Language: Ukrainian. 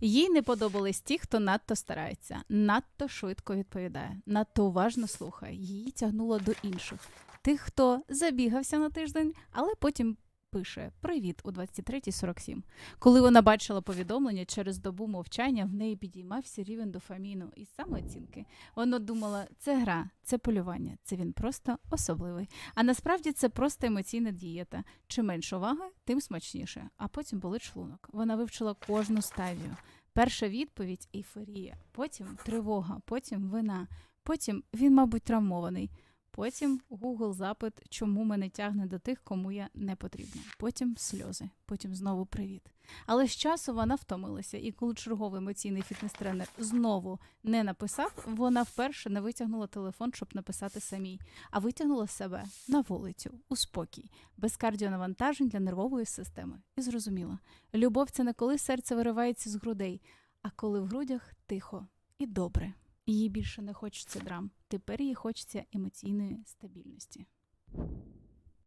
Їй не подобались ті, хто надто старається, надто швидко відповідає, надто уважно слухає. Її тягнуло до інших. Тих, хто забігався на тиждень, але потім пише Привіт у 23.47. Коли вона бачила повідомлення через добу мовчання, в неї підіймався рівень дофаміну і самооцінки. Вона думала, це гра, це полювання, це він просто особливий. А насправді це просто емоційна дієта. Чим менше уваги, тим смачніше. А потім болить шлунок. Вона вивчила кожну стадію. Перша відповідь ейфорія, потім тривога, потім вина, потім він, мабуть, травмований. Потім Google запит, чому мене тягне до тих, кому я не потрібна. Потім сльози, потім знову привіт. Але з часу вона втомилася, і коли черговий емоційний фітнес-тренер знову не написав, вона вперше не витягнула телефон, щоб написати самій, а витягнула себе на вулицю, у спокій, без кардіонавантажень для нервової системи. І зрозуміла, любов це не коли серце виривається з грудей, а коли в грудях тихо і добре. Їй більше не хочеться драм. Тепер їй хочеться емоційної стабільності.